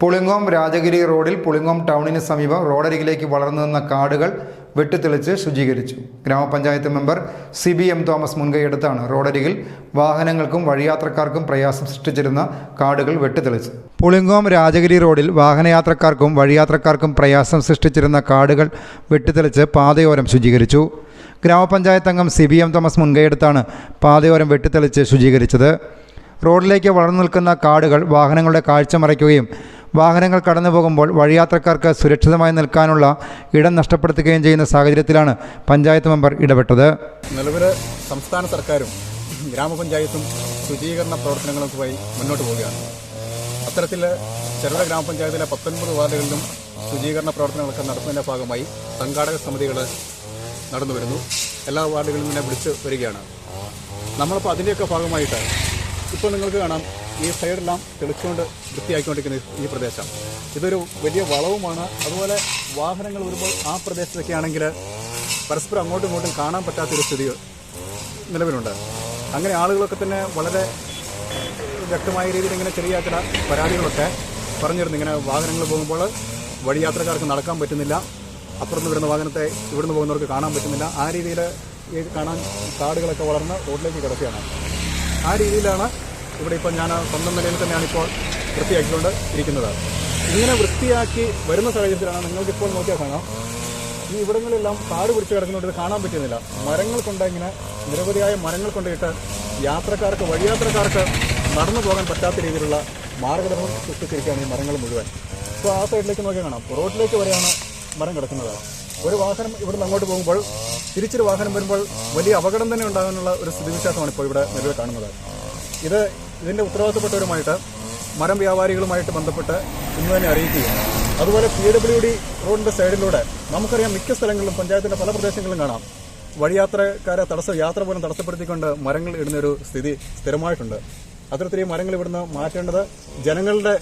പുളിങ്ങോം രാജഗിരി റോഡിൽ പുളിങ്ങോം ടൗണിന് സമീപം റോഡരികിലേക്ക് വളർന്നു നിന്ന കാടുകൾ വെട്ടിത്തെളിച്ച് ശുചീകരിച്ചു. ഗ്രാമപഞ്ചായത്ത് member C B M Thomas മുൻകൈയെടുത്താണ് റോഡരികിൽ വാഹനങ്ങൾക്കും വഴിയാത്രക്കാർക്കും പ്രയാസം സൃഷ്ടിച്ചിരുന്ന കാടുകൾ വെട്ടിത്തെളിച്ചത്. പുളിങ്ങോം രാജഗിരി റോഡിൽ വാഹനയാത്രക്കാർക്കും വഴിയാത്രക്കാർക്കും പ്രയാസം സൃഷ്ടിച്ചിരുന്ന കാടുകൾ വെട്ടിത്തെളിച്ച് പാതയോരം ശുചീകരിച്ചു. ഗ്രാമപഞ്ചായത്ത് അംഗം സി ബി എം തോമസ് മുൻകൈയെടുത്താണ് പാതയോരം വെട്ടിത്തെളിച്ച് ശുചീകരിച്ചത്. റോഡിലേക്ക് വളർന്നു നിൽക്കുന്ന കാടുകൾ വാഹനങ്ങളുടെ കാഴ്ച മറയ്ക്കുകയും വാഹനങ്ങൾ കടന്നു പോകുമ്പോൾ വഴിയാത്രക്കാർക്ക് സുരക്ഷിതമായി നിൽക്കാനുള്ള ഇടം നഷ്ടപ്പെടുത്തുകയും ചെയ്യുന്ന സാഹചര്യത്തിലാണ് പഞ്ചായത്ത് മെമ്പർ ഇടപെട്ടത്. നിലവിൽ സംസ്ഥാന സർക്കാരും ഗ്രാമപഞ്ചായത്തും ശുചീകരണ പ്രവർത്തനങ്ങളുമായി മുന്നോട്ട് പോവുകയാണ്. അത്തരത്തിൽ ചെറുകിട ഗ്രാമപഞ്ചായത്തിലെ പത്തൊൻപത് വാർഡുകളിലും ശുചീകരണ പ്രവർത്തനങ്ങളൊക്കെ നടത്തുന്നതിന്റെ ഭാഗമായി സംഘാടക സമിതികൾ നടന്നു വരുന്നു. എല്ലാ വാർഡുകളിലും തന്നെ വിളിച്ച് വരികയാണ്. നമ്മളിപ്പോൾ അതിന്റെയൊക്കെ ഭാഗമായിട്ട് ഇപ്പോൾ നിങ്ങൾക്ക് കാണാം. ഈ സൈഡെല്ലാം തെളിച്ചുകൊണ്ട് വൃത്തിയാക്കിക്കൊണ്ടിരിക്കുന്ന ഈ പ്രദേശം. ഇതൊരു വലിയ വളവുമാണ്. അതുപോലെ വാഹനങ്ങൾ വരുമ്പോൾ ആ പ്രദേശത്തൊക്കെ ആണെങ്കിൽ പരസ്പരം അങ്ങോട്ടും ഇങ്ങോട്ടും കാണാൻ പറ്റാത്തൊരു സ്ഥിതി നിലവിലുണ്ട്. അങ്ങനെ ആളുകളൊക്കെ തന്നെ വളരെ വ്യക്തമായ രീതിയിൽ ഇങ്ങനെ ചെറിയ ചില പരാതികളൊക്കെ പറഞ്ഞിരുന്നു. ഇങ്ങനെ വാഹനങ്ങൾ പോകുമ്പോൾ വഴിയാത്രക്കാർക്ക് നടക്കാൻ പറ്റുന്നില്ല. അപ്പുറത്ത് വരുന്ന വാഹനത്തെ ഇവിടുന്ന് പോകുന്നവർക്ക് കാണാൻ പറ്റുന്നില്ല. ആ രീതിയിൽ കാണാൻ കാടുകളൊക്കെ വളർന്ന് റോഡിലേക്ക് കിടക്കുകയാണ്. ആ രീതിയിലാണ് ഇവിടെ ഇപ്പോൾ ഞാൻ സ്വന്തം നിലയിൽ തന്നെയാണ് ഇപ്പോൾ വൃത്തിയാക്കിക്കൊണ്ട് ഇരിക്കുന്നത്. ഇങ്ങനെ വൃത്തിയാക്കി വരുന്ന സാഹചര്യത്തിലാണ് നിങ്ങൾക്കിപ്പോൾ നോക്കിയാൽ കാണാം. ഈ ഇവിടങ്ങളെല്ലാം കാട് പിടിച്ച് കിടക്കുന്നതുകൊണ്ട് ഇത് കാണാൻ പറ്റുന്നില്ല. മരങ്ങൾ കൊണ്ട് ഇങ്ങനെ നിരവധിയായ മരങ്ങൾ കൊണ്ടിട്ട് യാത്രക്കാർക്ക് വഴിയാത്രക്കാർക്ക് നടന്നു പോകാൻ പറ്റാത്ത രീതിയിലുള്ള മാർഗദർശനം സൃഷ്ടിച്ചിരിക്കുകയാണ് ഈ മരങ്ങൾ മുഴുവൻ. അപ്പോൾ ആ സൈഡിലേക്ക് നോക്കിയാൽ കാണാം. റോഡിലേക്ക് വരെയാണ് മരം കിടക്കുന്നത്. ഒരു വാഹനം ഇവിടുന്ന് അങ്ങോട്ട് പോകുമ്പോൾ തിരിച്ചൊരു വാഹനം വരുമ്പോൾ വലിയ അപകടം തന്നെ ഉണ്ടാകാനുള്ള ഒരു സ്ഥിതിവിശേഷമാണ് ഇപ്പോൾ ഇവിടെ നിലവിൽ കാണുന്നത്. ഇത് ഇതിന്റെ ഉത്തരവാദിത്തപ്പെട്ടവരുമായിട്ട് മരം വ്യാപാരികളുമായിട്ട് ബന്ധപ്പെട്ട് ഇന്ന് തന്നെ അറിയിക്കുകയും അതുപോലെ പി ഡബ്ല്യു ഡി റോഡിന്റെ സൈഡിലൂടെ നമുക്കറിയാം മിക്ക സ്ഥലങ്ങളിലും പഞ്ചായത്തിന്റെ പല പ്രദേശങ്ങളിലും കാണാം വഴിയാത്രക്കാരെ തടസ്സം യാത്ര പോലും തടസ്സപ്പെടുത്തിക്കൊണ്ട് മരങ്ങൾ ഇടുന്ന ഒരു സ്ഥിതി സ്ഥിരമായിട്ടുണ്ട്. അത്തരത്തിൽ മരങ്ങൾ ഇവിടുന്ന് മാറ്റേണ്ടത് ജനങ്ങളുടെ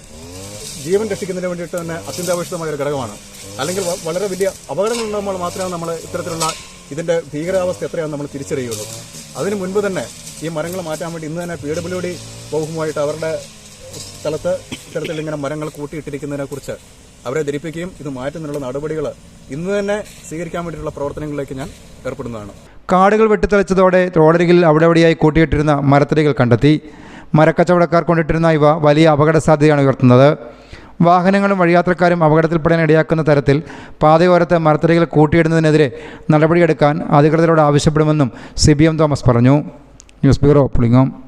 ജീവൻ രക്ഷിക്കുന്നതിന് വേണ്ടിയിട്ട് തന്നെ അത്യന്താപേക്ഷിതമായ ഒരു ഘടകമാണ്. അല്ലെങ്കിൽ വളരെ വലിയ അപകടങ്ങൾ ഉണ്ടാകുമ്പോൾ മാത്രമേ നമ്മൾ ഇത്തരത്തിലുള്ള ഇതിന്റെ ഭീകരാവസ്ഥ എത്രയാണെന്ന് നമ്മൾ തിരിച്ചറിയുള്ളൂ അതിനു മുൻപ് തന്നെ ഈ മരങ്ങൾ മാറ്റാൻ വേണ്ടി ഇന്ന് തന്നെ പി ഡബ്ല്യു ഡി വകുപ്പുമായിട്ട് അവരുടെ സ്ഥലത്ത് ഇത്തരത്തിൽ ഇങ്ങനെ മരങ്ങൾ കൂട്ടിയിട്ടിരിക്കുന്നതിനെ കുറിച്ച് അവരെ ധരിപ്പിക്കുകയും ഇത് മാറ്റുന്നതിനുള്ള നടപടികൾ ഇന്ന് തന്നെ സ്വീകരിക്കാൻ വേണ്ടിയിട്ടുള്ള പ്രവർത്തനങ്ങളിലേക്ക് ഞാൻ ഏർപ്പെടുന്നതാണ്. കാടുകൾ വെട്ടിത്തെളിച്ചതോടെ റോഡരികിൽ അവിടെ എവിടെയായി കൂട്ടിയിട്ടിരുന്ന മരത്തടികൾ കണ്ടെത്തി. മരക്കച്ചവടക്കാർ കൊണ്ടിട്ടിരുന്ന ഇവ വലിയ അപകട സാധ്യതയാണ് ഉയർത്തുന്നത്. വാഹനങ്ങളും വഴിയാത്രക്കാരും അപകടത്തിൽപ്പെടാൻ ഇടയാക്കുന്ന തരത്തിൽ പാതയോരത്തെ മരത്തടികൾ കൂട്ടിയിടുന്നതിനെതിരെ നടപടിയെടുക്കാൻ അധികൃതരോട് ആവശ്യപ്പെടുമെന്നും സി ബി എം തോമസ് പറഞ്ഞു. News bureau Pulingome.